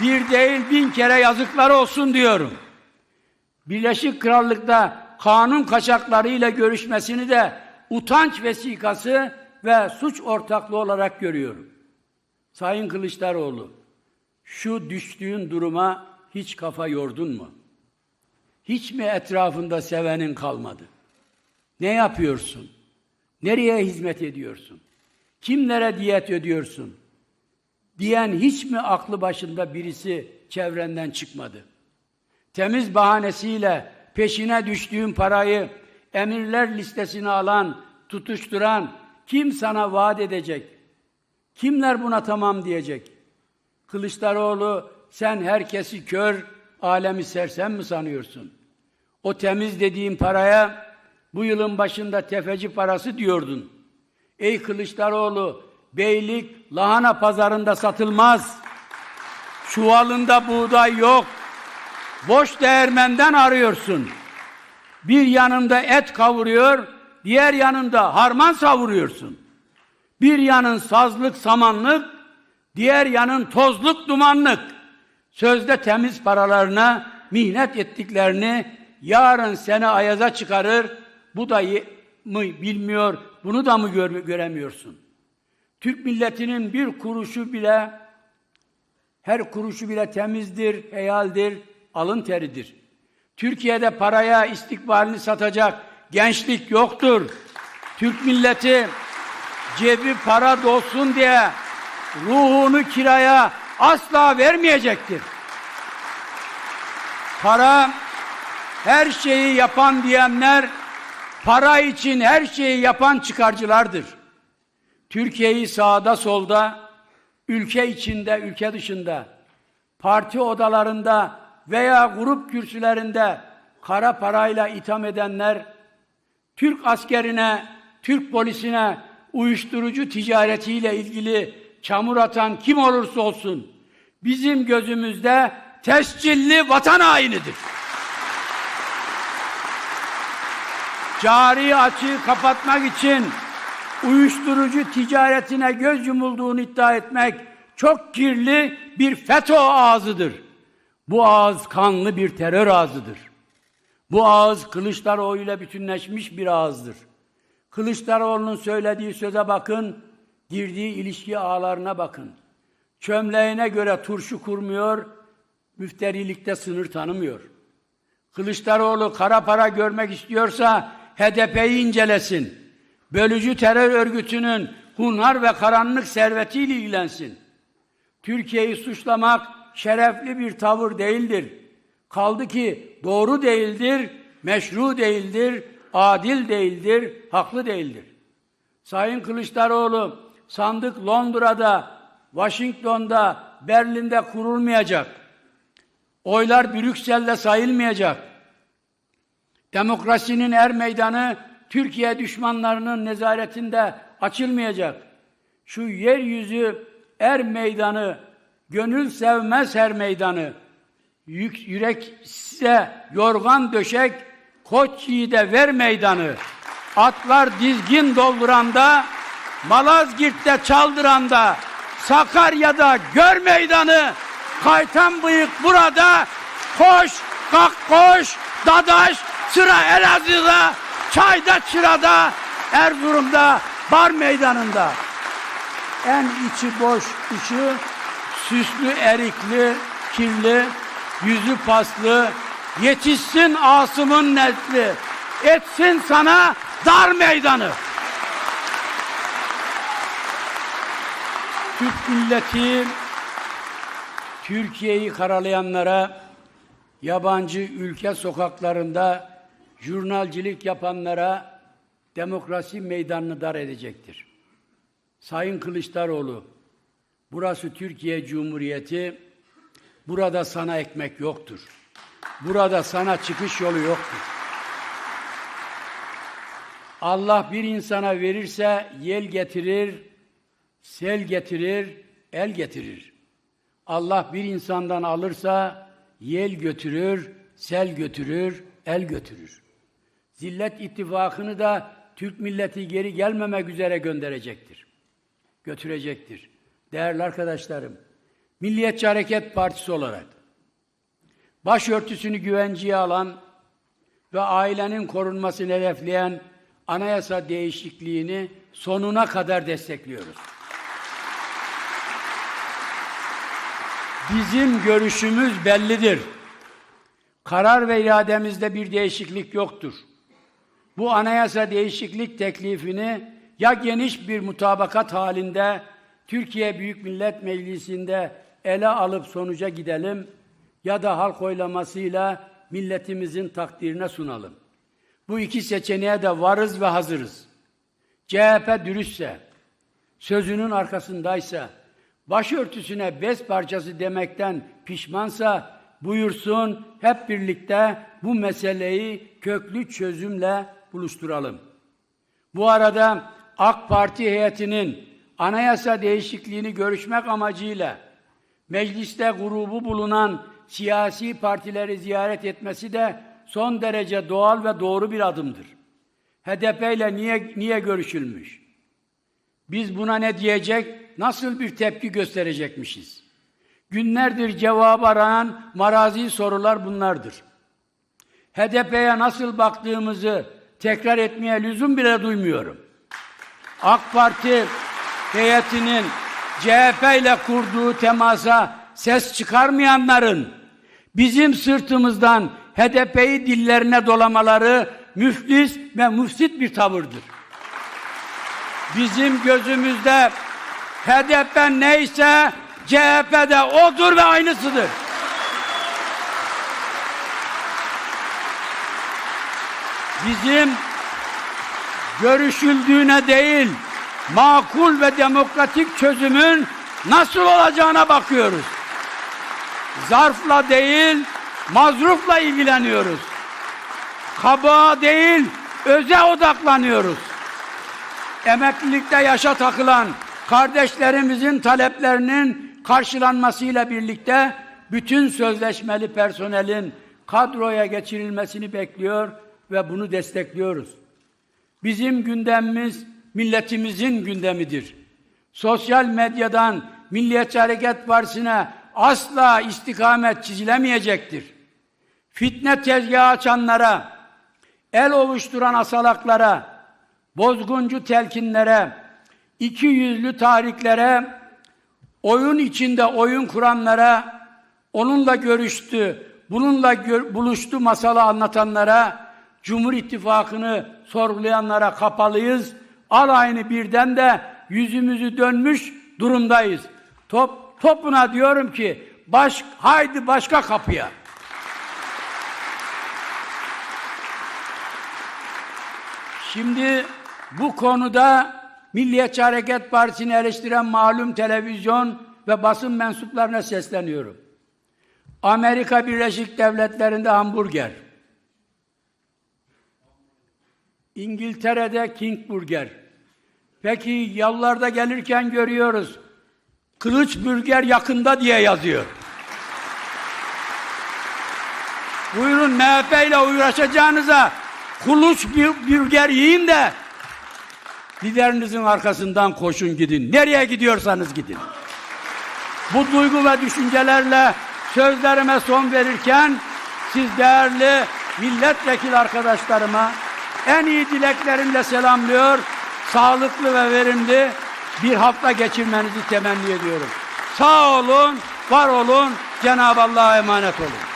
Bir değil bin kere yazıklar olsun diyorum. Birleşik Krallık'ta kanun kaçaklarıyla görüşmesini de utanç vesikası ve suç ortaklığı olarak görüyorum. Sayın Kılıçdaroğlu, şu düştüğün duruma hiç kafa yordun mu? Hiç mi etrafında sevenin kalmadı? Ne yapıyorsun? Nereye hizmet ediyorsun? Kimlere diyet ödüyorsun? Diyen hiç mi aklı başında birisi çevrenden çıkmadı? Temiz bahanesiyle peşine düştüğün parayı emirler listesine alan, tutuşturan kim sana vaat edecek? Kimler buna tamam diyecek? Kılıçdaroğlu sen herkesi kör, alemi sersem mi sanıyorsun? O temiz dediğin paraya bu yılın başında tefeci parası diyordun. Ey Kılıçdaroğlu, beylik lahana pazarında satılmaz. Çuvalında buğday yok. Boş değirmenden arıyorsun. Bir yanında et kavuruyor, diğer yanında harman savuruyorsun. Bir yanın sazlık samanlık, diğer yanın tozluk dumanlık. Sözde temiz paralarına mihnet ettiklerini yarın seni ayaza çıkarır. Bu da mı bilmiyor, bunu da mı gör, göremiyorsun? Türk milletinin bir kuruşu bile her kuruşu bile temizdir, heyaldir, alın teridir. Türkiye'de paraya istikbalini satacak gençlik yoktur. Türk milleti cebi para dolsun diye ruhunu kiraya asla vermeyecektir. Para her şeyi yapan diyenler para için her şeyi yapan çıkarcılardır. Türkiye'yi sağda solda, ülke içinde, ülke dışında, parti odalarında veya grup kürsülerinde kara parayla itham edenler, Türk askerine, Türk polisine uyuşturucu ticaretiyle ilgili çamur atan kim olursa olsun, bizim gözümüzde tescilli vatan hainidir. Cari açığı kapatmak için uyuşturucu ticaretine göz yumulduğunu iddia etmek çok kirli bir FETÖ ağzıdır. Bu ağız kanlı bir terör ağzıdır. Bu ağız Kılıçdaroğlu ile bütünleşmiş bir ağızdır. Kılıçdaroğlu'nun söylediği söze bakın, girdiği ilişki ağlarına bakın. Çömleğine göre turşu kurmuyor, müfterilikte sınır tanımıyor. Kılıçdaroğlu kara para görmek istiyorsa HDP'yi incelesin. Bölücü terör örgütünün hunhar ve karanlık servetiyle ilgilensin. Türkiye'yi suçlamak şerefli bir tavır değildir. Kaldı ki doğru değildir, meşru değildir, adil değildir, haklı değildir. Sayın Kılıçdaroğlu sandık Londra'da, Washington'da, Berlin'de kurulmayacak. Oylar Brüksel'de sayılmayacak. Demokrasinin er meydanı Türkiye düşmanlarının nezaretinde açılmayacak. Şu yeryüzü er meydanı, gönül sevmez her meydanı. Yük, yürek size yorgan döşek, koç yiğide ver meydanı. Atlar dizgin dolduranda, Malazgirt'te çaldıranda, Sakarya'da gör meydanı. Kaytan bıyık burada, koş, kalk koş, dadaş, sıra Elazığ'da, Çayda, Çıra'da, Erzurum'da, Bar Meydanı'nda. En içi boş ışığı, süslü, erikli, kirli, yüzü paslı, yetişsin Asım'ın nesli, etsin sana dar meydanı. Türk milleti, Türkiye'yi karalayanlara, yabancı ülke sokaklarında jurnalcilik yapanlara demokrasi meydanını dar edecektir. Sayın Kılıçdaroğlu, burası Türkiye Cumhuriyeti, burada sana ekmek yoktur. Burada sana çıkış yolu yoktur. Allah bir insana verirse yel getirir, sel getirir, el getirir. Allah bir insandan alırsa yel götürür, sel götürür, el götürür. Zillet ittifakını da Türk milleti geri gelmemek üzere gönderecektir. Götürecektir. Değerli arkadaşlarım, Milliyetçi Hareket Partisi olarak başörtüsünü güvenceye alan ve ailenin korunmasını hedefleyen anayasa değişikliğini sonuna kadar destekliyoruz. Bizim görüşümüz bellidir. Karar ve irademizde bir değişiklik yoktur. Bu anayasa değişiklik teklifini ya geniş bir mutabakat halinde Türkiye Büyük Millet Meclisi'nde ele alıp sonuca gidelim ya da halk oylamasıyla milletimizin takdirine sunalım. Bu iki seçeneğe de varız ve hazırız. CHP dürüstse, sözünün arkasındaysa, başörtüsüne bez parçası demekten pişmansa buyursun hep birlikte bu meseleyi köklü çözümle buluşturalım. Bu arada AK Parti heyetinin anayasa değişikliğini görüşmek amacıyla mecliste grubu bulunan siyasi partileri ziyaret etmesi de son derece doğal ve doğru bir adımdır. HDP ile niye, niye görüşülmüş? Biz buna ne diyecek, nasıl bir tepki gösterecekmişiz? Günlerdir cevap arayan marazi sorular bunlardır. HDP'ye nasıl baktığımızı tekrar etmeye lüzum bile duymuyorum. AK Parti heyetinin CHP ile kurduğu temasa ses çıkarmayanların bizim sırtımızdan HDP'yi dillerine dolamaları müflis ve müfsit bir tavırdır. Bizim gözümüzde HDP neyse CHP de odur ve aynısıdır. Bizim görüşüldüğüne değil, makul ve demokratik çözümün nasıl olacağına bakıyoruz. Zarfla değil, mazrufla ilgileniyoruz. Kaba değil, öze odaklanıyoruz. Emeklilikte yaşa takılan kardeşlerimizin taleplerinin karşılanmasıyla birlikte bütün sözleşmeli personelin kadroya geçirilmesini bekliyor ve bunu destekliyoruz. Bizim gündemimiz milletimizin gündemidir. Sosyal medyadan Milliyetçi Hareket Partisi'ne asla istikamet çizilemeyecektir. Fitne tezgahı açanlara, el ovuşturan asalaklara, bozguncu telkinlere, iki yüzlü tariklere, oyun içinde oyun kuranlara, onunla görüştü, bununla gör, buluştu masalı anlatanlara, Cumhur İttifakı'nı sorgulayanlara kapalıyız. Alayını birden de yüzümüzü dönmüş durumdayız. Top, topuna diyorum ki baş, haydi başka kapıya. Şimdi bu konuda Milliyetçi Hareket Partisi'ni eleştiren malum televizyon ve basın mensuplarına sesleniyorum. Amerika Birleşik Devletleri'nde hamburger, İngiltere'de King Burger. Peki yollarda gelirken görüyoruz. Kılıç Burger yakında diye yazıyor. Buyurun MHP ile uğraşacağınıza kuluç burger yiyin de liderinizin arkasından koşun gidin. Nereye gidiyorsanız gidin. Bu duygu ve düşüncelerle sözlerime son verirken siz değerli milletvekili arkadaşlarıma en iyi dileklerimle selamlıyor. Sağlıklı ve verimli bir hafta geçirmenizi temenni ediyorum. Sağ olun, var olun, Cenab-ı Allah'a emanet olun.